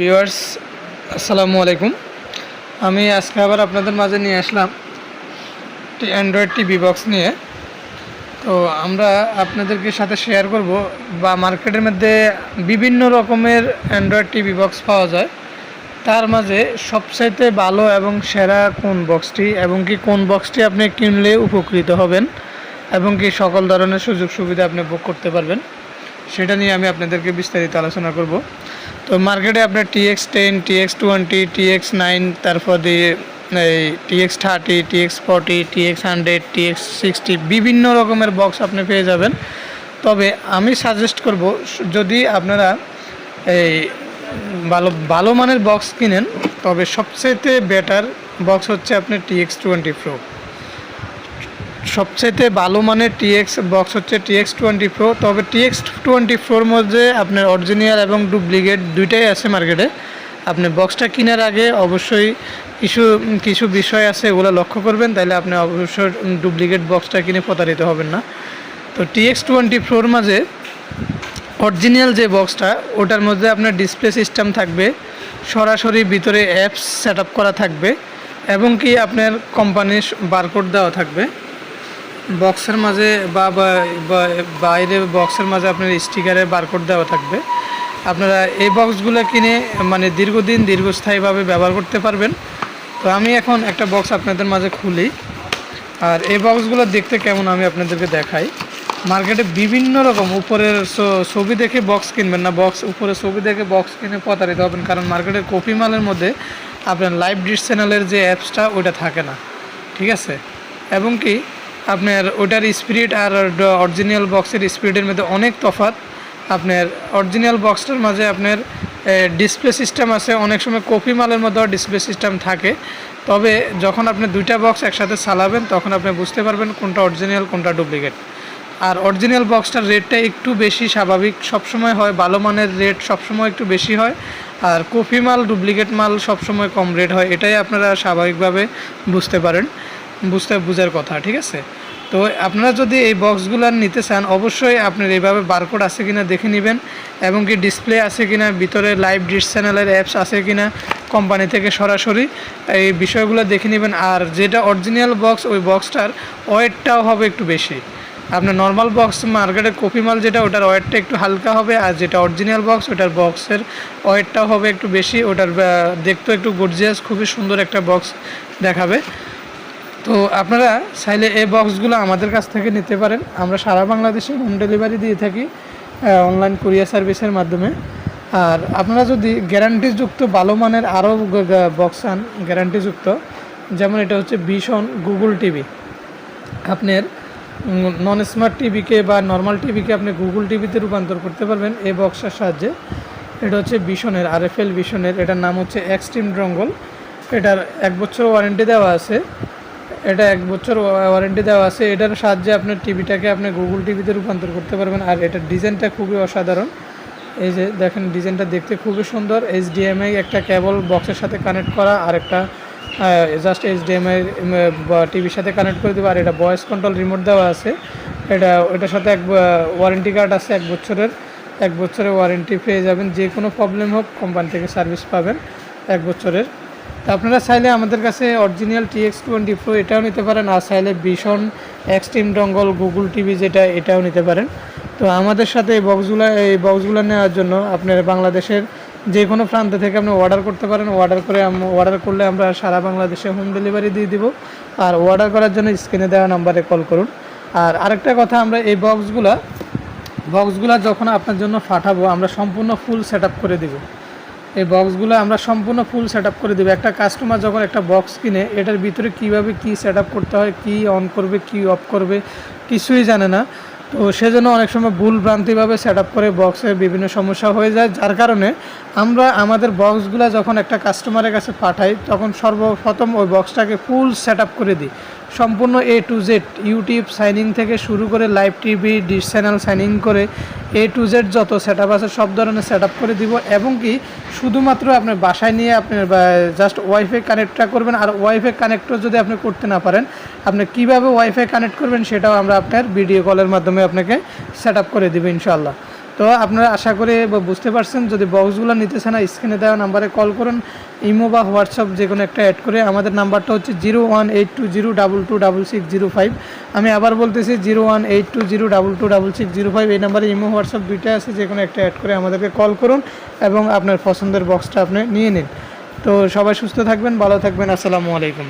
Viewers, আসসালামু আলাইকুম। আমি আজকে আবার আপনাদের মাঝে নিয়ে আসলাম অ্যান্ড্রয়েড টিভি বক্স নিয়ে। তো আমরা আপনাদেরকে সাথে শেয়ার করব বা মার্কেটের মধ্যে বিভিন্ন রকমের অ্যান্ড্রয়েড টিভি বক্স পাওয়া যায়। তার মাঝে সবচাইতে ভালো এবং সেরা কোন বক্সটি এবং কি কোন বক্সটি আপনি কিনলে উপকৃত হবেন এবং কি সকল ধরনের সুযোগ সুবিধা আপনি বুক করতে পারবেন, সেটা নিয়ে আমি আপনাদেরকে বিস্তারিত আলোচনা করব। তো মার্কেটে আপনার TX ten TX twenty TX nine তারপর দিয়ে এই TX thirty TX forty TX hundred TX sixty বিভিন্ন রকমের বক্স আপনি পেয়ে যাবেন। তবে আমি সাজেস্ট করব, যদি আপনারা এই ভালো ভালো মানের বক্স কিনেন, তবে সবচেয়ে বেটার বক্স হচ্ছে আপনার টিএক্স টোয়েন্টি প্রো সবচেয়ে ভালো মানের টিএক্স বক্স হচ্ছে টিএক্স টোয়েন্টি প্রো তবে টিএক্স টোয়েন্টি ফোর মধ্যে আপনার অরিজিনাল এবং ডুপ্লিকেট দুইটাই আছে মার্কেটে আপনি বক্সটা কেনার আগে অবশ্যই কিছু কিছু বিষয় আছে এগুলো লক্ষ্য করবেন তাহলে আপনি অবশ্যই ডুপ্লিকেট বক্সটা কিনে প্রতারিত হবেন না। তো টিএক্স টোয়েন্টি ফোর মাঝে অরিজিনাল যে বক্সটা ওটার মধ্যে আপনার ডিসপ্লে সিস্টেম থাকবে, সরাসরি ভিতরে অ্যাপস সেট করা থাকবে, এবং কি আপনার কোম্পানির বারকোড দেওয়া থাকবে। বক্সের মাঝে বা বাইরে বক্সের মাঝে আপনার স্টিকারের বারকোড দেওয়া থাকবে। আপনারা এই বক্সগুলো কিনে মানে দীর্ঘদিন দীর্ঘস্থায়ীভাবে ব্যবহার করতে পারবেন। তো আমি এখন একটা বক্স আপনাদের মাঝে খুলি। আর এই বক্সগুলো দেখতে কেমন আমি আপনাদেরকে দেখাই। মার্কেটে বিভিন্ন রকম উপরের ছবি দেখে বক্স কিনবেন না, বক্স উপরে ছবি দেখে বক্স কিনে প্রতারিত হবেন। কারণ মার্কেটের কপি মালের মধ্যে আপনার লাইভ ডিশ চ্যানেলের যে অ্যাপসটা ওইটা থাকে না। ঠিক আছে? এবং কি আপনার ওটার স্পিরিট আর অরিজিনাল বক্সের স্পিরিটের মধ্যে অনেক তফাৎ। আপনার অরিজিনাল বক্সটার মাঝে আপনার ডিসপ্লে সিস্টেম আছে, অনেক সময় কপি মালের মধ্যেও ডিসপ্লে সিস্টেম থাকে। তবে যখন আপনি দুইটা বক্স একসাথে চালাবেন, তখন আপনি বুঝতে পারবেন কোনটা অরিজিনাল কোনটা ডুপ্লিকেট আর অরিজিনাল বক্সটার রেটটা একটু বেশি স্বাভাবিক। সবসময় হয়, ভালো মানের রেট সবসময় একটু বেশি হয়। আর কপি মাল ডুপ্লিকেট মাল সবসময় কম রেট হয়। এটাই আপনারা স্বাভাবিকভাবে বুঝতে পারেন। বুঝতে, বুঝার কথা, ঠিক আছে? তো আপনারা যদি এই বক্সগুলো নিতে চান, অবশ্যই আপনার এইভাবে বারকোড আছে কিনা দেখে নেবেন এবং কি ডিসপ্লে আছে কিনা, ভিতরে লাইভ ডিশ চ্যানেলের অ্যাপস আছে কিনা কোম্পানি থেকে সরাসরি এই বিষয়গুলো দেখে নেবেন। আর যেটা অরিজিনাল বক্স ওই বক্সটার ওয়েটটাও হবে একটু বেশি। আপনার নর্মাল বক্স মার্কেটে কপি মাল যেটা, ওটার ওয়েটটা একটু হালকা হবে আর যেটা অরিজিনাল বক্স ওটার বক্সের ওয়েটটাও হবে একটু বেশি, ওটার দেখতেও একটু গর্জিয়াস খুবই সুন্দর একটা বক্স দেখাবে। তো আপনারা চাইলে এই বক্সগুলো আমাদের কাছ থেকে নিতে পারেন। আমরা সারা বাংলাদেশে হোম ডেলিভারি দিয়ে থাকি অনলাইন কুরিয়ার সার্ভিসের মাধ্যমে। আর আপনারা যদি গ্যারান্টিযুক্ত ভালো মানের আরও বক্স আন গ্যারান্টিযুক্ত যেমন এটা হচ্ছে ভীষণ গুগল টিভি আপনার নন স্মার্ট টিভিকে বা নর্মাল টিভিকে আপনি গুগল টিভিতে রূপান্তর করতে পারবেন এই বক্সের সাহায্যে। এটা হচ্ছে বিশনের আর এফ এল বিশনের এটার নাম হচ্ছে এক্সট্রিম ড্রঙ্গল এটার এক বছর ওয়ারেন্টি দেওয়া আছে। এটা এক বছর ওয়ারেন্টি দেওয়া আছে। এটার সাহায্যে আপনার টিভিটাকে আপনি গুগল টিভিতে রূপান্তর করতে পারবেন। আর এটার ডিজাইনটা খুবই অসাধারণ। এই যে দেখেন, ডিজাইনটা দেখতে খুবই সুন্দর। এইচডিএমআই একটা কেবল বক্সের সাথে কানেক্ট করা, আর একটা জাস্ট এইচ এইচডিএমআই টিভির সাথে কানেক্ট করে দেবো। আর এটা ভয়েস কন্ট্রোল রিমোট দেওয়া আছে। এটা এটার সাথে এক ওয়ারেন্টি কার্ড আছে এক বছরের। এক বছরের ওয়ারেন্টি পেয়ে যাবেন। যে কোনো প্রবলেম হোক কোম্পানি থেকে সার্ভিস পাবেন। এক বছরের। তো আপনারা চাইলে আমাদের কাছে অরিজিনাল টিএক্স টোয়েন্টি প্রো এটাও নিতে পারেন, আর চাইলে ভীষণ এক্সট্রিম ডঙ্গল গুগল টিভি যেটা, এটাও নিতে পারেন। তো আমাদের সাথে এই বক্সগুলো এই বক্সগুলো নেওয়ার জন্য আপনার বাংলাদেশের যে কোনো প্রান্ত থেকে আপনি অর্ডার করতে পারেন। অর্ডার করে অর্ডার করলে আমরা সারা বাংলাদেশে হোম ডেলিভারি দিয়ে দিব। আর অর্ডার করার জন্য স্ক্রিনে দেওয়া নাম্বারে কল করুন। আর আরেকটা কথা, আমরা এই বক্সগুলো বক্সগুলো যখন আপনার জন্য পাঠাবো, আমরা সম্পূর্ণ ফুল সেট করে দিব। এই বক্সগুলো আমরা সম্পূর্ণ ফুল সেট করে দেবো। একটা কাস্টমার যখন একটা বক্স কিনে, এটার ভিতরে কীভাবে কি সেট করতে হয়, কি অন করবে, কি অফ করবে, কিছুই জানে না। তো সেজন্য অনেক সময় ভুল ভ্রান্তিভাবে সেট করে বক্সের বিভিন্ন সমস্যা হয়ে যায়, যার কারণে আমরা আমাদের বক্সগুলো যখন একটা কাস্টমারের কাছে পাঠাই, তখন সর্বপ্রথম ওই বক্সটাকে ফুল সেট আপ করে দিই। সম্পূর্ণ A to Z YouTube signing থেকে শুরু করে live TV dish channel signing করে এ টু জেড যত সেট আছে সব ধরনের সেট করে দিব এবং কি শুধুমাত্র আপনার বাসায় নিয়ে আপনি জাস্ট ওয়াইফাই কানেক্টটা করবেন, আর ওয়াইফাই কানেক্টও যদি আপনি করতে না পারেন আপনি কীভাবে ওয়াইফাই কানেক্ট করবেন সেটাও আমরা আপনার ভিডিও কলের মাধ্যমে আপনাকে সেট করে দেবো ইনশাল্লাহ তো আপনারা আশা করে বুঝতে পারছেন, যদি বক্সগুলো নিতে চান স্ক্রিনে দেওয়া নাম্বারে কল করুন। ইমো বা হোয়াটসঅ্যাপ যে কোনো একটা অ্যাড করে। আমাদের নাম্বারটা হচ্ছে zero one eight two zero double two double six zero five আমি আবার বলতেছি zero one eight two zero double two double six zero five এই নাম্বারে ইমো হোয়াটসঅ্যাপ দুইটা আছে যে কোনো একটা অ্যাড করে আমাদেরকে কল করুন এবং আপনার পছন্দের বক্সটা আপনি নিয়ে নিন। তো সবাই সুস্থ থাকবেন, ভালো থাকবেন। আসসালামু আলাইকুম।